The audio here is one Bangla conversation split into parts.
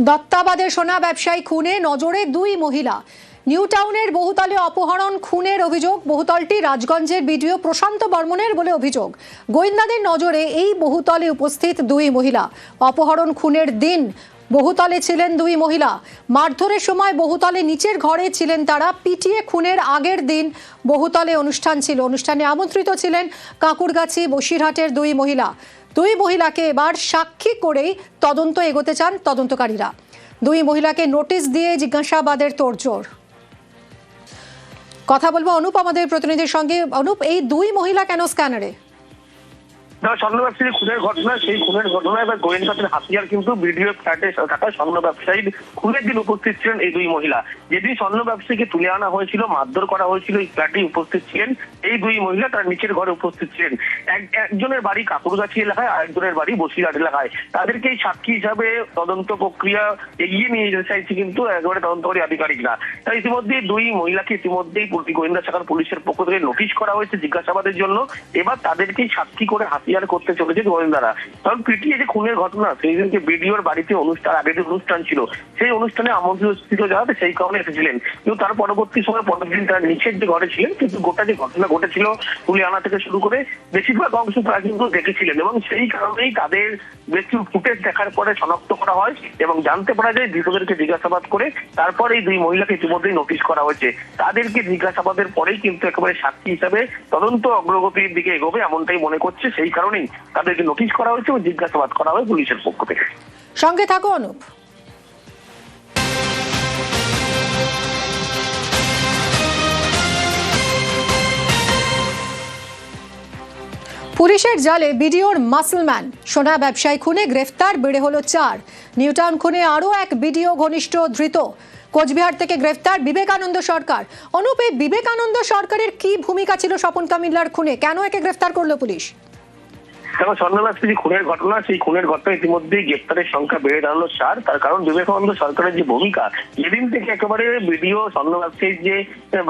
দত্তাবাদের সোনা ব্যবসায়ী খুনে নজরে দুই মহিলা। নিউ টাউনের বহুতলে অপহরণ, খুনের অভিযোগ, বহুতলটি রাজগঞ্জের বিডিও প্রশান্ত বর্মনের বলে অভিযোগ। গোয়েন্দাদের নজরে এই বহুতলে উপস্থিত দুই মহিলা। অপহরণ, খুনের দিন বহুতলে ছিলেন দুই মহিলা। মারধরের সময় বহুতলে নিচের ঘরে ছিলেন তারা। পিটিয়ে খুনের আগের দিন বহুতলে অনুষ্ঠান ছিল। অনুষ্ঠানে আমন্ত্রিত ছিলেন কাঁকুরগাছি বসিরহাটের দুই মহিলা। দুই মহিলাকে এবার সাক্ষী করেই তদন্ত এগোতে চান তদন্তকারীরা। দুই মহিলাকে নোটিশ দিয়ে জিজ্ঞাসাবাদের তোড়জোড়। কথা বলব অনুপ, আমাদের প্রতিনিধির সঙ্গে। অনুপ, এই দুই মহিলা কেন স্ক্যানারে? না স্বর্ণ ব্যবসায়ী খুনের ঘটনা, সেই খুনের ঘটনায় এবার গোয়েন্দাদের হাতিয়ার, কিন্তু ফ্ল্যাটে থাকা স্বর্ণ ব্যবসায়ীর খুনের দিন উপস্থিত ছিলেন এই দুই মহিলা। যেদিন স্বর্ণ ব্যবসায়ীকে তুলে আনা হয়েছিল, মারধর করা হয়েছিল এই ফ্ল্যাটে উপস্থিত ছিলেন এই দুই মহিলা, তার নিচের ঘরে উপস্থিত ছিলেন। এক, একজনের বাড়ি কাকুরগাছি এলাকায় আরেকজনের বাড়ি বসিরহাট এলাকায়। তাদেরকে এই সাক্ষী হিসাবে তদন্ত প্রক্রিয়া এগিয়ে নিয়ে যেতে চাইছে কিন্তু একেবারে তদন্তকারী আধিকারিকরা। তাই ইতিমধ্যে দুই মহিলাকে ইতিমধ্যেই গোয়েন্দা শাখার পুলিশের পক্ষ থেকে নোটিশ করা হয়েছে জিজ্ঞাসাবাদের জন্য। এবার তাদেরকেই সাক্ষী করে হাতিয়ার করতে চলেছে গোয়েন্দারা। কারণ পিটিয়ে যে খুনের ঘটনা, সেই দিনকে বিডিওর বাড়িতে অনুষ্ঠান আগে যে অনুষ্ঠান ছিল, সেই অনুষ্ঠানে আমন্ত্রিত ছিল যাতে সেই কারণে এসেছিলেন। কিন্তু তার পরবর্তী সময় পরের দিন তার নিচের যে ঘরে ছিলেন, কিন্তু গোটা যে ঘটনা ঘটেছিল তুলে আনা থেকে শুরু করে বেশিরভাগ অংশ তারা কিন্তু দেখেছিলেন। এবং সেই কারণেই তাদের বেশি ফুটেজ দেখার পরে শনাক্ত করা হয় এবং জানতে পারা যায়, ধৃতদেরকে জিজ্ঞাসাবাদ করে তারপর এই দুই মহিলাকে ইতিমধ্যেই নোটিশ করা হয়েছে। তাদেরকে জিজ্ঞাসাবাদের পরেই কিন্তু একেবারে সাক্ষী হিসাবে তদন্ত অগ্রগতির দিকে এগোবে এমনটাই মনে করছে, সেই কারণেই তাদেরকে নোটিশ করা হয়েছে এবং জিজ্ঞাসাবাদ করা হয় পুলিশের পক্ষ থেকে। সঙ্গে থাকো, অনুপ। পুলিশের জালে বিডিওর মাসলম্যান সোনা ব্যবসায়ী খুনে গ্রেফতার, বেড়ে হলো চার। নিউটাউন খুনে আরও এক বিডিও ঘনিষ্ঠ ধৃত। কোচবিহার থেকে গ্রেফতার বিবেকানন্দ সরকার। অনুপে বিবেকানন্দ সরকারের কি ভূমিকা ছিল স্বপন কামিল্লার খুনে? কেন একে গ্রেফতার করল পুলিশ? দেখো স্বর্ণলাক্ষ্মী যে খুনের ঘটনা, সেই খুনের ঘটনা ইতিমধ্যেই গ্রেপ্তারের সংখ্যা বেড়ে দাঁড়াল চার তার কারণ বিবেকানন্দ সরকারের যে ভূমিকা, যেদিন থেকে একেবারে ভিডিও স্বর্ণলাক্ষ্মীর যে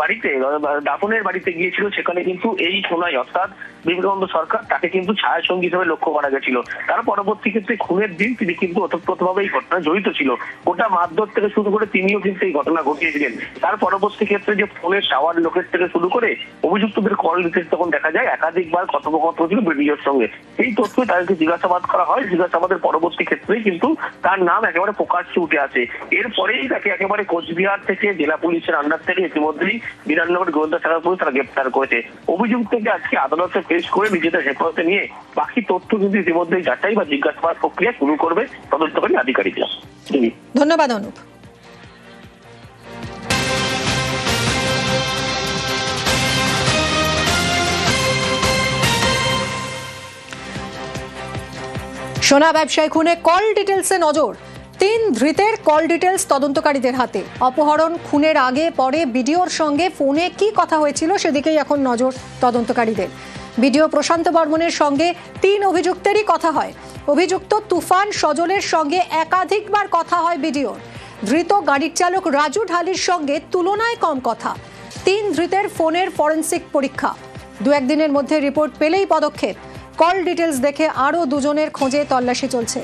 বাড়িতে দাফনের বাড়িতে গিয়েছিল, সেখানে কিন্তু এই সোনাই, অর্থাৎ বিবেকানন্দ সরকার, তাকে কিন্তু ছায়া সঙ্গী হিসেবে লক্ষ্য করা গেছিল। তার পরবর্তী ক্ষেত্রে খুনের দিন তিনি কিন্তু ওতপ্রোতভাবে এই ঘটনায় জড়িত ছিল। গোটা মারধর থেকে শুরু করে তিনিও কিন্তু এই ঘটনা ঘটিয়েছিলেন। তার পরবর্তী ক্ষেত্রে যে ফোনের টাওয়ার লোকের থেকে শুরু করে অভিযুক্তদের কল দিতে তখন দেখা যায়, একাধিকবার কথোপকথন ছিল ভিডিওর সঙ্গে। এই তথ্য তাদেরকে জিজ্ঞাসাবাদ করা হয়, জিজ্ঞাসাবাদের পরবর্তী ক্ষেত্রেই কিন্তু তার নাম একেবারে প্রকাশ্যে উঠে আসে। এরপরেই তাকে একেবারে কোচবিহার থেকে জেলা পুলিশের আন্ডার থেকে ইতিমধ্যেই বিধাননগর গোয়েন্দা শাখার পুলিশ তারা গ্রেপ্তার করেছে। অভিযুক্তকে আজকে আদালতে পেশ করে নিজেদের হেফাজতে নিয়ে বাকি তথ্য কিন্তু ইতিমধ্যেই যাচাই বা জিজ্ঞাসাবাদ প্রক্রিয়া শুরু করবে, তদন্তকারী আধিকারিকরা। ধন্যবাদ, অনুপ। সোনা ব্যবসায়ী খুনে কল ডিটেলসে নজর। তিন ধৃতের কল ডিটেলস তদন্তকারীদের হাতে। অপহরণ খুনের আগে পরে বিডিওর সঙ্গে ফোনে কি কথা হয়েছিল সেদিকেই এখন নজর তদন্তকারীদের। বিডিও প্রশান্ত বর্মনের সঙ্গে তিন অভিযুক্তেরই কথা হয়। অভিযুক্ত তুফান সজলের সঙ্গে একাধিকবার কথা হয় বিডিওর। ধৃত গাড়ির চালক রাজু ঢালির সঙ্গে তুলনায় কম কথা। তিন ধৃতের ফোনের ফরেন্সিক পরীক্ষা। দু একদিনের মধ্যে রিপোর্ট পেলেই পদক্ষেপ। কল ডিটেলস দেখে আরও দুজনের খোঁজে তল্লাশি চলছে।